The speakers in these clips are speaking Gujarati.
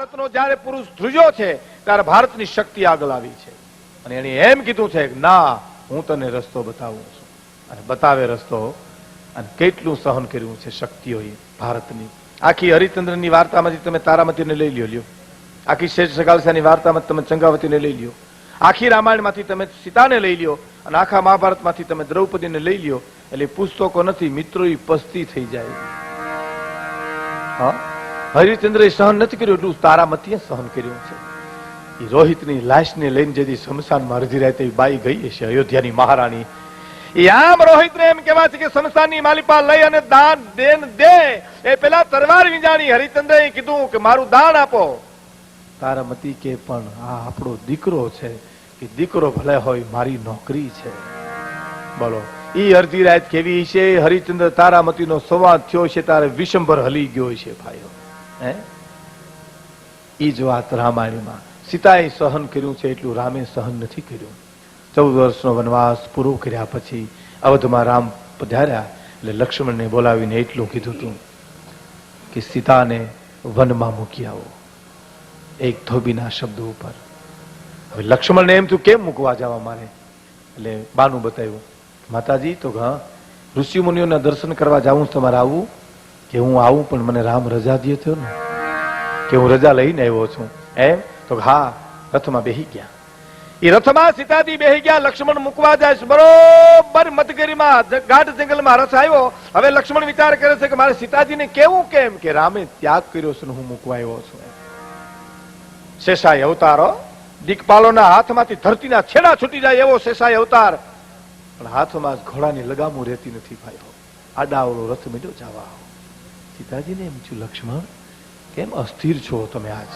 ભારતનો જ્યારે પુરુષ ધ્રુજો છે, ત્યારે ભારતની શક્તિ આગળ આવી છે. અને એણે એમ કીધું છે ના, હું તને રસ્તો બતાવું છું. અને બતાવે રસ્તો અને કેટલું સહન કર્યું છે શક્તિઓએ ભારતની. આખી હરિચંદ્રની વાર્તામાંથી તમે તારામતીને લઈ લ્યો લ્યો. આખી શેષ સગાલસાની વાર્તામાં તમે ચંગાવતીને લઈ લ્યો. આખી રામાયણમાંથી તમે સીતાને લઈ લ્યો અને આખા મહાભારતમાંથી તમે દ્રૌપદીને લઈ લ્યો. એટલે પુસ્તકો નથી, મિત્રો પસ્તી થઈ જાય. હા? હરિચંદ્રએ સહન નથી કર્યું એટલું તારામતીએ સહન કર્યું છે. એ રોહિતની લાશને લઈને જેથી શમશાનમાં અડધી રહે તેવી બાઈ ગઈ છે અયોધ્યાની મહારાણી. એ આમ રોહિતને એમ કહેવાય છે કે શમશાનની માલિપા લઈ અને દાન, દેન દે. એ પેલા તરવાર વિજાણી હરિચંદ્રએ કીધું કે મારું દાન આપો. તારામતી કે પણ આ આપણો દીકરો છે કે દીકરો ભલે હોય, મારી નોકરી છે. બોલો, ઈ અડધી રાત કેવી છે હરિચંદ્ર તારામતીનો સંવાદ થયો છે તારે વિશંભર હલી ગયો છે ભાઈઓ. હે? જ વાત રામાયણમાં. સીતાએ સહન કર્યું છે એટલું રામે સહન નથી કર્યું. ચૌદ વર્ષનો વનવાસ પૂરો કર્યા પછી અવધમાં રામ પધાર્યા એટલે લક્ષ્મણને બોલાવીને એટલું કીધું હતું કે સીતાને વનમાં મૂકી આવો. એક ધોબીના શબ્દો ઉપર. હવે લક્ષ્મણને એમ થયું, કેમ મૂકવા જવા મારે એટલે બાનું બતાવ્યું, માતાજી, તો હા ઋષિ મુનિઓના દર્શન કરવા જાવું તમારે આવવું કે હું આવું પણ મને રામ રજા દે થયો ને. કે હું રજા લઈને આવ્યો છું. એમ? તો હા, રથમાં બેહી ગયા. એ રથમાં સીતાજી બેહી ગયા, લક્ષ્મણ મૂકવા જાય છે. બરોબર મતગરીમાં ગાઢ જંગલમાં રથ આવ્યો. હવે લક્ષ્મણ વિચાર કરે છે કે મારે સીતાજીને કેવું કેમ? કે રામે ત્યાગ કર્યો છે હું મૂકવા આવ્યો છું. શેષાય અવતારો દીકપાલોના હાથમાંથી ધરતીના છેડા છૂટી જાય એવો શેષાય અવતાર. પણ હાથમાં ઘોડાની લગામો રહેતી નથી ભાઈઓ. આડાવડો રથ મીડ્યો જવા સીતાજીને એમ થયું, લક્ષ્મણ, કેમ અસ્થિર છો તમે આજ?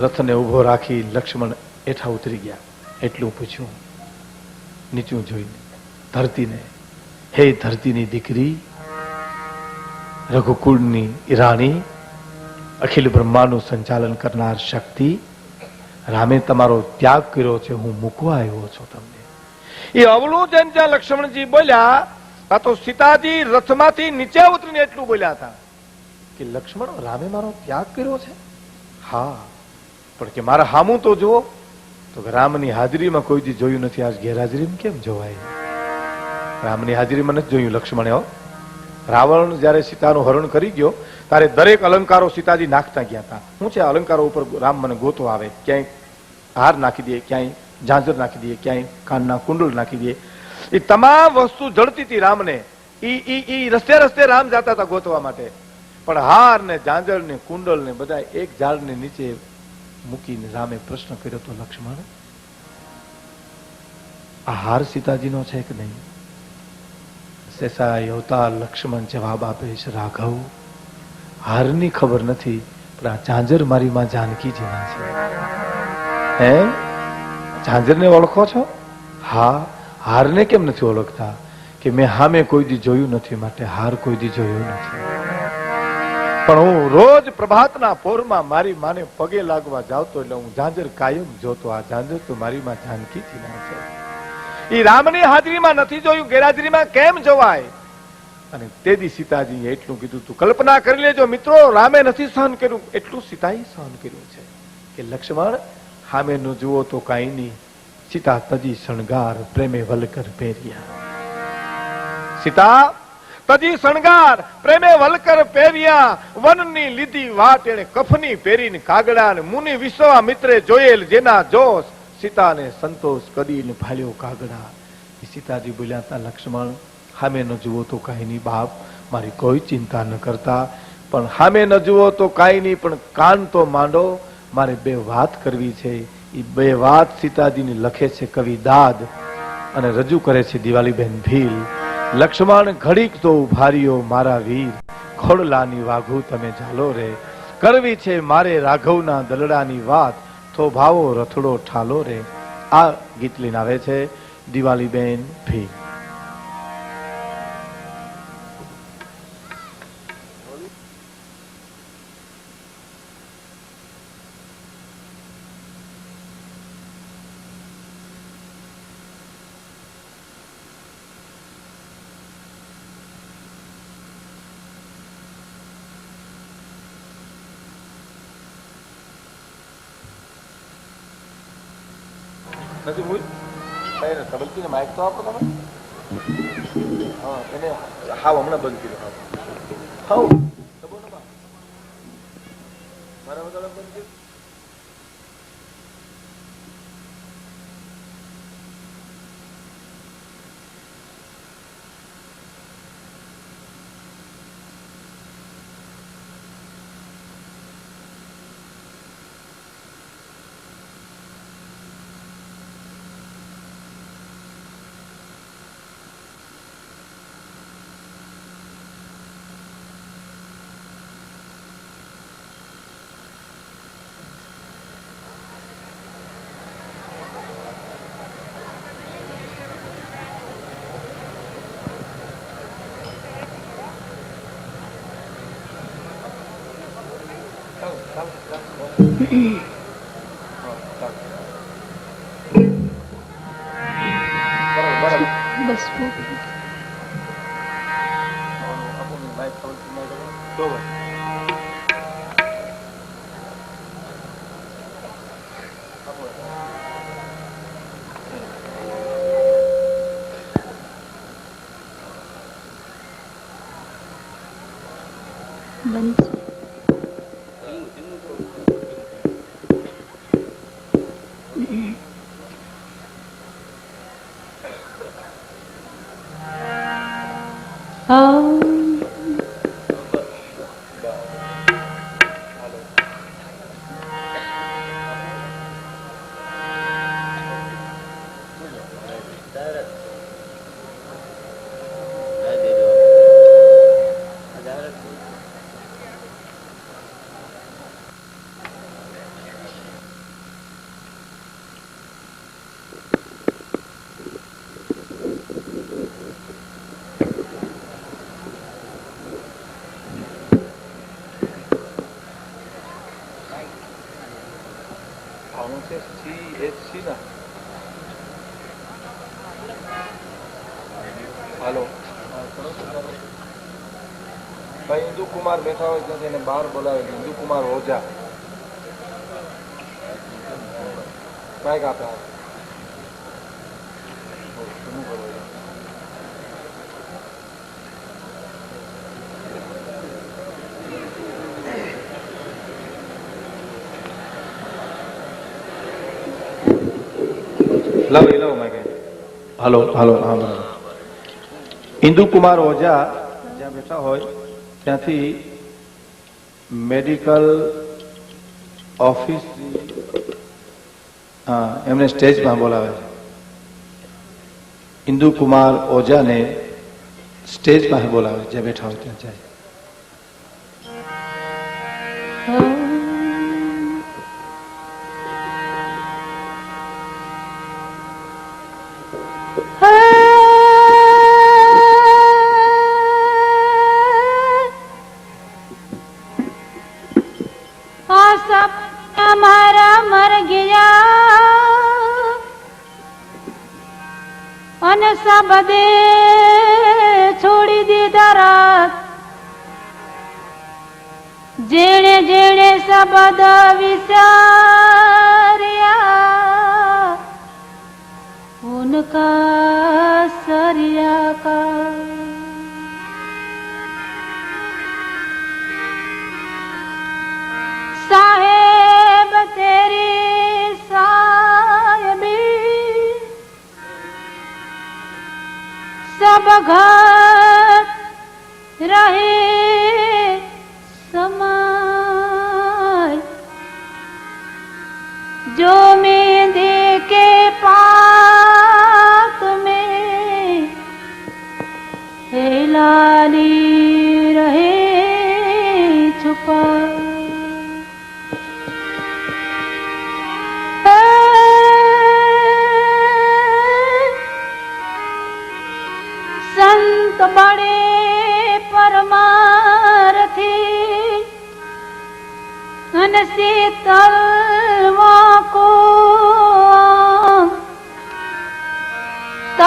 રથને ઊભો રાખી લક્ષ્મણ એઠા ઉતરી ગયા. એટલું પૂછ્યું, નીચું જોઈને, ધરતીને, હે ધરતીની દીકરી, રઘુકુળની ઈરાણી, અખિલ બ્રહ્માનું સંચાલન કરનાર શક્તિ, રામે તમારો ત્યાગ કર્યો છે, હું મૂકવા આવ્યો છું તમને. એ અવળું જેમ જ્યાં લક્ષ્મણજી બોલ્યા આ તો સીતાજી રથમાંથી નીચે ઉતરીને એટલું બોલ્યા હતા કે લક્ષ્મણ રામે મારો ત્યાગ કર્યો છે? હા પણ કે મારા હામું તો જુઓ તો રામની હાજરીમાં કોઈ દી જોયું નથી આજ ગેરહાજરીમાં કેમ જોવાય? રામની હાજરીમાં નથી જોયું લક્ષ્મણે રાવણ જ્યારે સીતાનું હરણ કરી ગયો ત્યારે દરેક અલંકારો સીતાજી નાખતા ગયા હતા. શું છે અલંકારો ઉપર રામ મને ગોતો આવે ક્યાંય હાર નાખી દે ક્યાંય ઝાંઝર નાખી દે ક્યાંય કાનના કુંડળ નાખી દે તમામ વસ્તુ જડતી હતી રામને. ઈ ઈ રસ્તે રસ્તે રામ જતા હતા ગોતવા માટે. પણ હાર ને ઝાંઝર ને કુંડલ ને બધા એક ઝાડને નીચે મૂકીને રામે પ્રશ્ન કર્યો તો લક્ષ્મણ, આ હાર સીતાજીનો છે કે નહીં? શેષાય અવતાર લક્ષ્મણ જવાબ આપે છે, રાઘવ, હારની ખબર નથી, પણ આ ઝાંઝર મારી માં જાનકી જેવા છે. હે? ઝાંઝરને ઓળખો છો? હા. હારને કેમ નથી ઓળખતા? કે મેં હામે કોઈ દી જોયું નથી, માટે હાર કોઈ દી જોયું નથી. પણ હું રોજ પ્રભાતના પોરમાં મારી માને પગે લાગવા જાવતો એટલે હું ઝાંઝર કાયમ જોતો. આ ઝાંઝર તો મારી માં જાનકી થી ના છે. એ રામની હાજરીમાં નથી જોયું, ગેરહાજરીમાં કેમ જોવાય? અને તેદી સીતાજીએ એટલું કીધું, તું કલ્પના કરી લેજો મિત્રો, રામે નથી સહન કર્યું. એટલું સીતાએ સહન કર્યું છે કે લક્ષ્મણ સામે ન જુઓ તો કાંઈ નહીં. સીતા તજી શણગાર પ્રેમે વલકર પહેર્યા. સીતા તજી શણગાર પ્રેમે વલકર પહેર્યા. વનની લીધી વાત એને કફની પહેરીને કાગડા ને મુનિ વિશ્વામિત્રે જોયેલ જેના જોશ સીતાને સંતોષ કરીને ફાળ્યો કાગડા. સીતાજી બોલ્યા હતા લક્ષ્મણ સામે ન જુઓ તો કાંઈ નહીં બાપ મારી કોઈ ચિંતા ન કરતા. પણ સામે ન જુઓ તો કાંઈ નહીં પણ કાન તો માંડો. મારે બે વાત કરવી છે. એ બે વાત સીતાજીની લખે છે કવિ દાદ અને રજૂ કરે છે દિવાલીબેન ભીલ. લક્ષ્મણ, ઘડીક તો ઉભારીઓ મારા વીર. ખોડલાની વાઘુ તમે ઝાલો રે. કરવી છે મારે રાઘવના દલડાની વાત. તો ભાવો રથડો ઠાલો રે. આ ગીત લઈને આવે છે દિવાલીબેન ભીલ. નથી ભૂલ એને તબલકીને માઇક તો આપો તમે હા એને હાવ હમણાં બંધ કર્યો હાવ હાવ Bas હાલો. ભાઈ ઇન્દુકુમાર બેઠા હોય ત્યાંથી એને બહાર બોલાવે છે ઇન્દુકુમાર ઓઝા. બાઈક આપે લવ લવ માગે હાલો. હાલો હા બરાબર ઓજા જ્યાં બેઠા હોય, ત્યાંથી મેડિકલ ઓફિસ હા એમને સ્ટેજમાં બોલાવે છે. ઇન્દુકુમાર ઓઝાને સ્ટેજમાં બોલાવે જ્યાં બેઠા હોય ત્યાં જાય. મન સબદે છોડી દીધા રાત. જેણે જેણે સબદ વિચાર્યા ઉનકા સરિયા કા. સાહેબ બઘર રહે.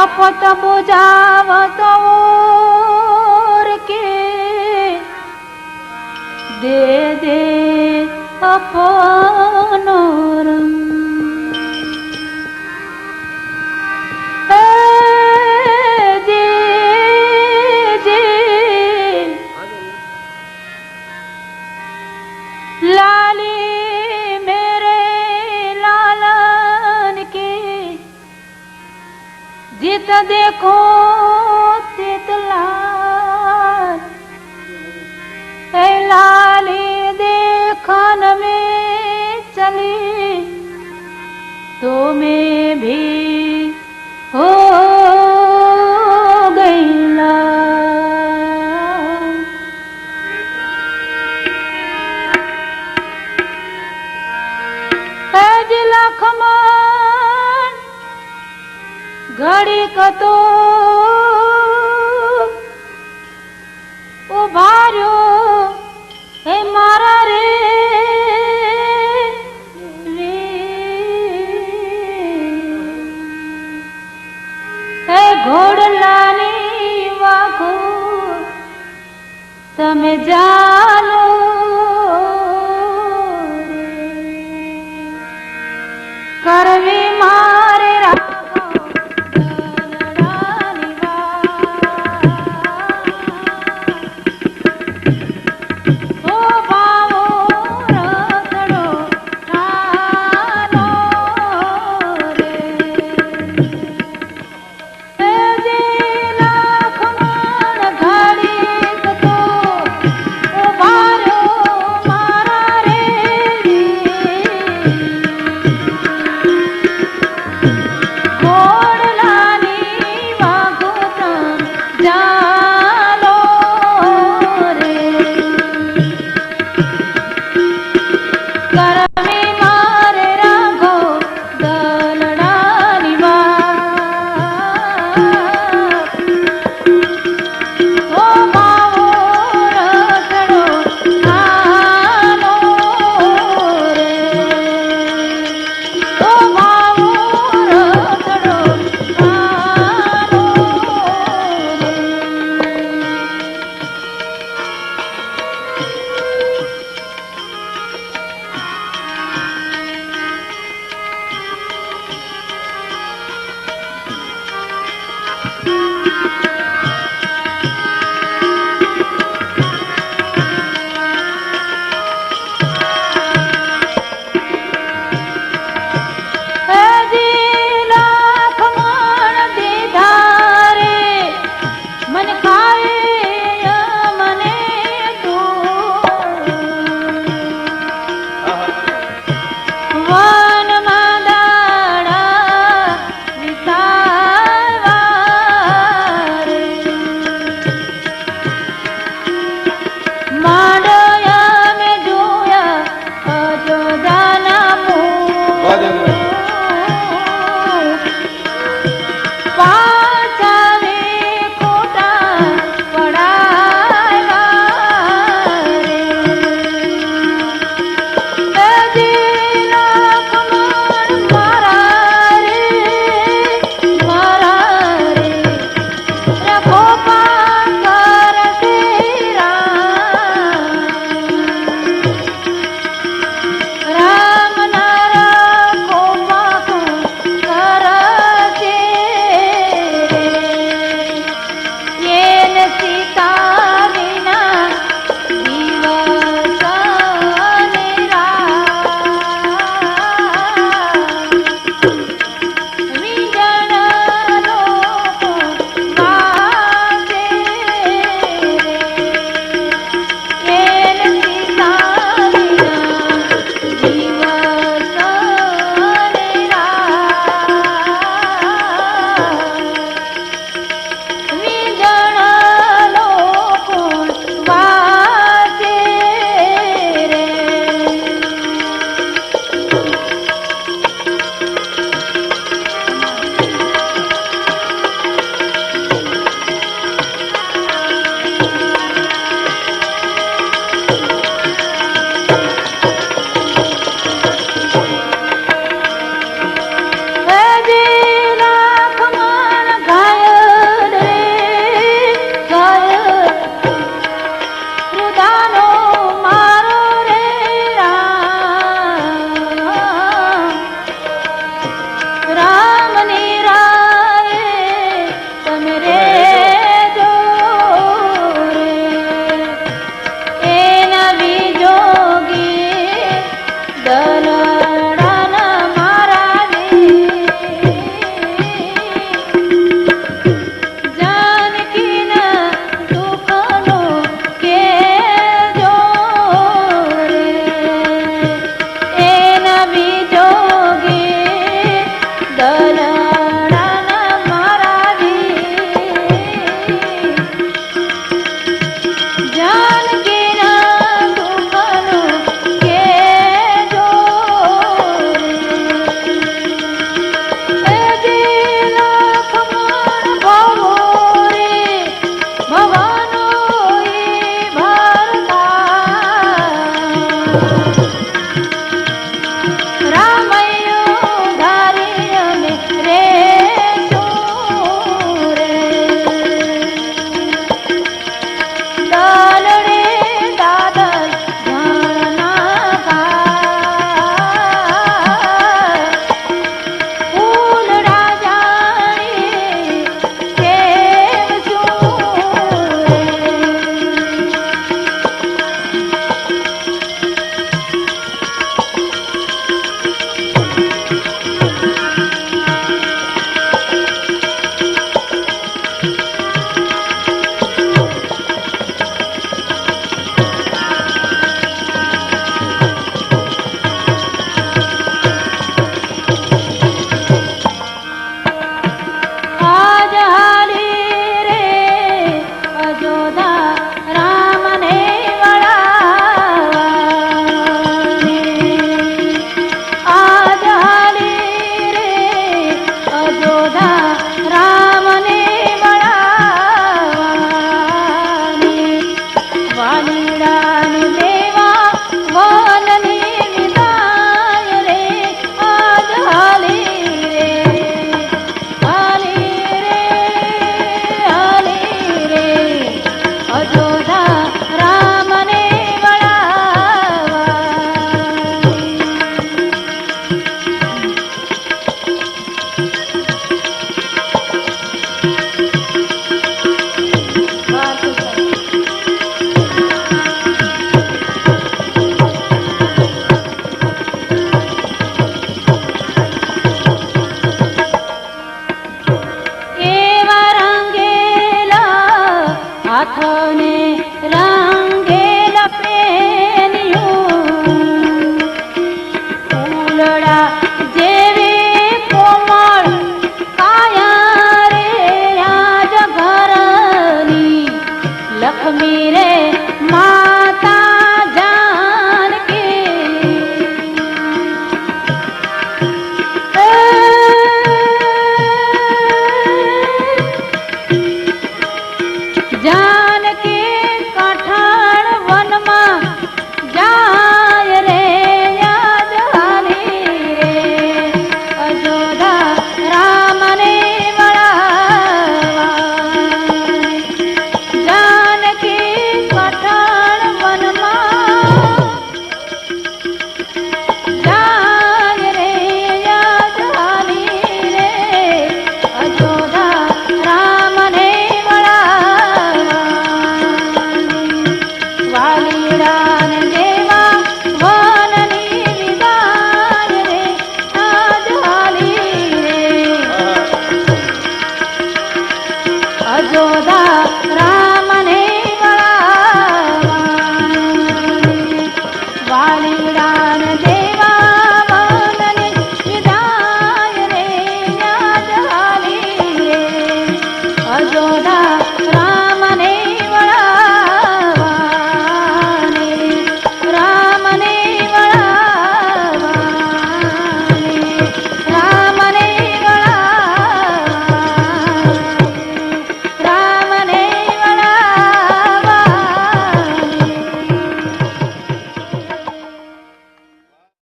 તપત બુજાવતો કે દે દે અપનો ચિત દેખો તેતલા લાલી देखन में चली तो मैं भी ઘડીક તો ઊભા રહ્યો હે મારા રે. હે ઘોડલાની વાઘો તમે જાણો કરવી Atone.